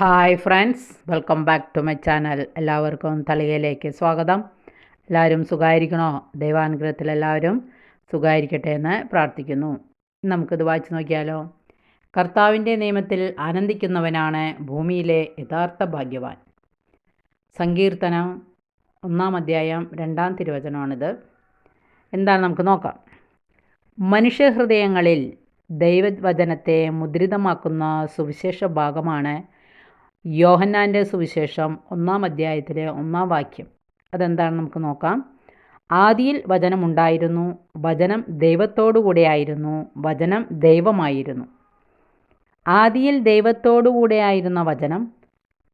Hi friends welcome back to my channel എല്ലാവർക്കും തളികയിലേക്ക് സ്വാഗതം. എല്ലാവരും സുഖമായിരിക്കണോ ദൈവാനുഗ്രഹത്തിൽ എല്ലാവരും സുഖമായിരിക്കട്ടെ എന്ന് പ്രാർത്ഥിക്കുന്നു. നമുക്കിത് വായിച്ചു നോക്കിയാലോ? കർത്താവിന്റെ നിയമത്തിൽ ആനന്ദിക്കുന്നവനാണ് ഭൂമിയിലെ യഥാർത്ഥ ഭാഗ്യവാൻ. സങ്കീർത്തനം ഒന്നാം അധ്യായം രണ്ടാം തിരുവചനമാണിത്. എന്താണ് നമുക്ക് നോക്കാം. മനുഷ്യഹൃദയങ്ങളിൽ ദൈവവചനത്തെ മുദ്രിതമാക്കുന്ന സുവിശേഷ ഭാഗമാണ് യോഹന്നാന്റെ സുവിശേഷം ഒന്നാം അധ്യായത്തിലെ ഒന്നാം വാക്യം. അതെന്താണ് നമുക്ക് നോക്കാം. ആദിയിൽ വചനമുണ്ടായിരുന്നു വചനം ദൈവത്തോടു കൂടെയായിരുന്നു വചനം ദൈവമായിരുന്നു. ആദിയിൽ ദൈവത്തോടു കൂടെയായിരുന്ന വചനം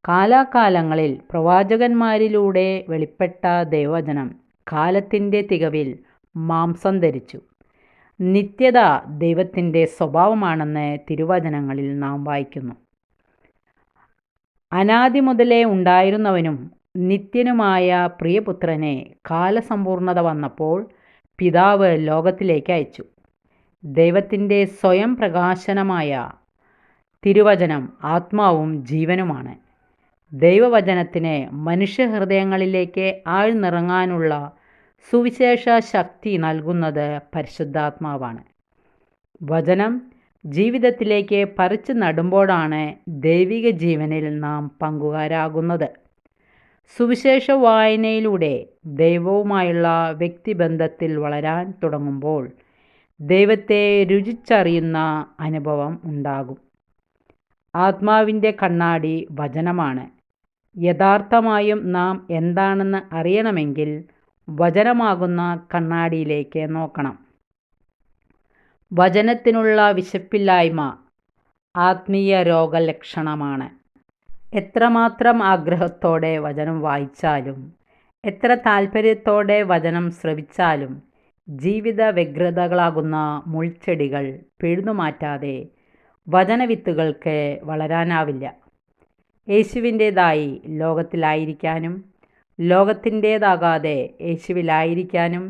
കാലാകാലങ്ങളിൽ പ്രവാചകന്മാരിലൂടെ വെളിപ്പെട്ട ദൈവവചനം കാലത്തിന്റെ തികവിൽ മാംസം ധരിച്ചു. നിത്യത ദൈവത്തിന്റെ സ്വഭാവമാണെന്ന് തിരുവചനങ്ങളിൽ നാം വായിക്കുന്നു. അനാദി മുതലേ ഉണ്ടായിരുന്നവനും നിത്യനുമായ പ്രിയപുത്രനെ കാലസമ്പൂർണത വന്നപ്പോൾ പിതാവ് ലോകത്തിലേക്ക് അയച്ചു. ദൈവത്തിന്റെ സ്വയം പ്രകാശനമായ തിരുവചനം ആത്മാവും ജീവനുമാണ്. ദൈവവചനത്തിന് മനുഷ്യഹൃദയങ്ങളിലേക്ക് ആഴ്ന്നിറങ്ങാനുള്ള സുവിശേഷ ശക്തി നൽകുന്നത് പരിശുദ്ധാത്മാവാണ്. വചനം ജീവിതത്തിലേക്ക് പറിച്ചു നടുമ്പോഴാണ് ദൈവിക ജീവനിൽ നാം പങ്കുകാരാകുന്നത്. സുവിശേഷ വായനയിലൂടെ ദൈവവുമായുള്ള വ്യക്തിബന്ധത്തിൽ വളരാൻ തുടങ്ങുമ്പോൾ ദൈവത്തെ രുചിച്ചറിയുന്ന അനുഭവം ഉണ്ടാകും. ആത്മാവിന്റെ കണ്ണാടി വചനമാണ്. യഥാർത്ഥമായും നാം എന്താണെന്ന് അറിയണമെങ്കിൽ വചനമാകുന്ന കണ്ണാടിയിലേക്ക് നോക്കണം. വചനത്തിനുള്ള വിശപ്പില്ലായ്മ ആത്മീയ രോഗലക്ഷണമാണ്. എത്രമാത്രം ആഗ്രഹത്തോടെ വചനം വായിച്ചാലും എത്ര താല്പര്യത്തോടെ വചനം ശ്രവിച്ചാലും ജീവിത വ്യഗ്രതകളാകുന്ന മുൾച്ചെടികൾ പിഴുതുമാറ്റാതെ വചനവിത്തുകൾക്ക് വളരാനാവില്ല. യേശുവിന്റേതായി ലോകത്തിലായിരിക്കാനും ലോകത്തിന്റേതാകാതെ യേശുവിലായിരിക്കാനും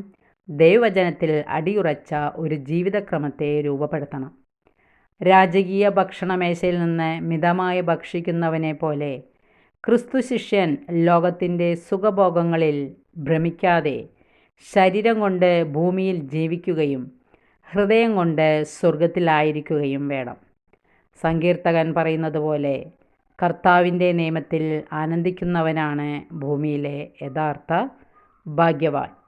ദൈവവചനത്തിൽ അടിയുറച്ച ഒരു ജീവിതക്രമത്തെ രൂപപ്പെടുത്തണം. രാജകീയ ഭക്ഷണമേശയിൽ നിന്ന് മിതമായി ഭക്ഷിക്കുന്നവനെ പോലെ ക്രിസ്തു ശിഷ്യൻ ലോകത്തിന്റെ സുഖഭോഗങ്ങളിൽ ഭ്രമിക്കാതെ ശരീരം കൊണ്ട് ഭൂമിയിൽ ജീവിക്കുകയും ഹൃദയം കൊണ്ട് സ്വർഗത്തിലായിരിക്കുകയും വേണം. സങ്കീർത്തകൻ പറയുന്നത് പോലെ കർത്താവിന്റെ നിയമത്തിൽ ആനന്ദിക്കുന്നവനാണ് ഭൂമിയിലെ യഥാർത്ഥ ഭാഗ്യവാൻ.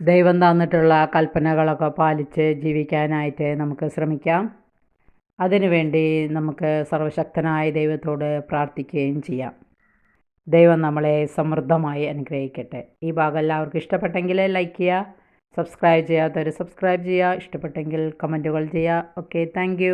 ദൈവം തന്നിട്ടുള്ള കൽപ്പനകളൊക്കെ പാലിച്ച് ജീവിക്കാനായിട്ട് നമുക്ക് ശ്രമിക്കാം. അതിനുവേണ്ടി നമുക്ക് സർവശക്തനായ ദൈവത്തോട് പ്രാർത്ഥിക്കുകയും ചെയ്യാം. ദൈവം നമ്മളെ സമൃദ്ധമായി അനുഗ്രഹിക്കട്ടെ. ഈ ഭാഗം എല്ലാവർക്കും ഇഷ്ടപ്പെട്ടെങ്കിൽ ലൈക്ക് ചെയ്യുക സബ്സ്ക്രൈബ് ചെയ്യാത്തവർ സബ്സ്ക്രൈബ് ചെയ്യുക ഇഷ്ടപ്പെട്ടെങ്കിൽ കമന്റുകൾ ചെയ്യുക. Okay thank